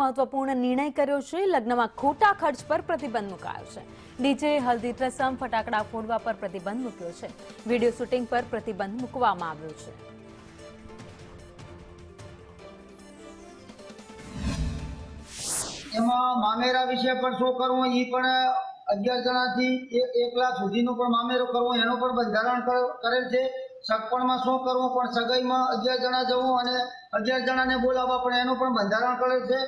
મહત્વપૂર્ણ નિર્ણય કર્યો છે. લગ્નમાં ખોટા ખર્ચ પર પ્રતિબંધ મુકાયો છે. ડીજે, હલ્દી રસમ ફટાકડા ફોડવા પર પ્રતિબંધ મૂક્યો છે. વીડિયો શૂટિંગ પર પ્રતિબંધ મૂકવામાં આવ્યો છે. એમાં મામેરા વિશે પણ શું કરવું એ પણ અગિયાર જણાથી એક લાખ સુધીનું પણ મામેરો કરવો એનો પણ બંધારણ કરેલ છે. સગપણમાં શું કરવું પણ સગાઈમાં અગિયાર જણા જવું અને અગિયાર જણાને બોલાવવા પણ એનું પણ બંધારણ કરેલ છે.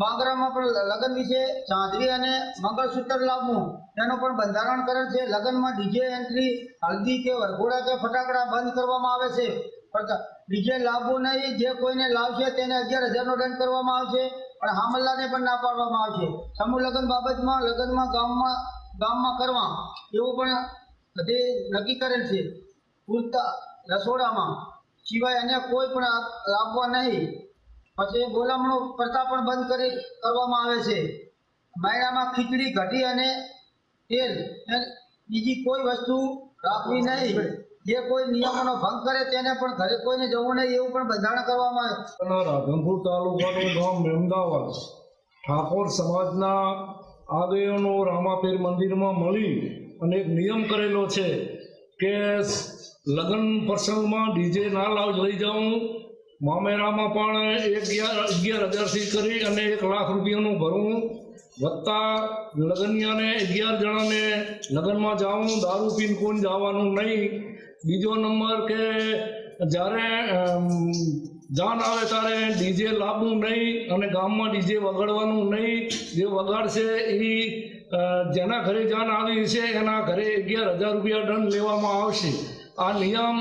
બાંગરામાં પણ લગ્ન વિશે સાંધવી અને મંગળસૂત્ર લાવવું, તેનું પણ બંધારણ કરેલ છે. લગ્નમાં ડીજે એન્ટ્રી, હલ્દી કે વરઘોડા કે ફટાકડા બંધ કરવામાં આવે છે. ડીજે લાવવું નહીં, જે કોઈને લાવશે તેને અગિયાર હજારનો દંડ કરવામાં આવશે, પણ હામલ્લાને પણ ના પાડવામાં આવશે. સમૂહ લગ્ન બાબતમાં, લગ્નમાં ગામમાં ગામમાં કરવા, એવું પણ બધે નક્કી કરેલ છે. પૂરતા રસોડામાં, સિવાય અન્ય કોઈ પણ લાવવા નહીં. પછી બોલામણું પ્રથા પણ બંધ કરી કરવામાં આવે છે. માયણામાં ખીચડી, ઘટી અને તેલ બીજી કોઈ વસ્તુ રાખવી નહીં. જે કોઈ નિયમોનો ભંગ કરે તેને પણ ઘરે કોઈને જવું નહીં એવું પણ બંધારણ કરવામાં આવે. રાધનપુર તાલુકાનું ગામ મેમદાવાદ. ઠાકોર સમાજના આગેવાનો રામાપીર મંદિરમાં મળી અને એક નિયમ કરેલો છે કે લગ્ન પ્રસંગમાં ડીજે ના લાવ, લઈ જાઉં મામેરામાં પણ અગિયાર અગિયાર હજારથી કરી અને એક લાખ રૂપિયાનું ભરવું વત્તા લગ્નિયાને અગિયાર જણાને લગ્નમાં જાઉં, દારૂ પીને કોઈ જવાનું નહીં. બીજો નંબર કે જ્યારે જાન આવે ત્યારે ડીજે લાવવું નહીં અને ગામમાં ડીજે વગાડવાનું નહીં. જે વગાડશે એ જેના ઘરે જાન આવી છે એના ઘરે અગિયાર હજાર રૂપિયા દંડ લેવામાં આવશે. આ નિયમ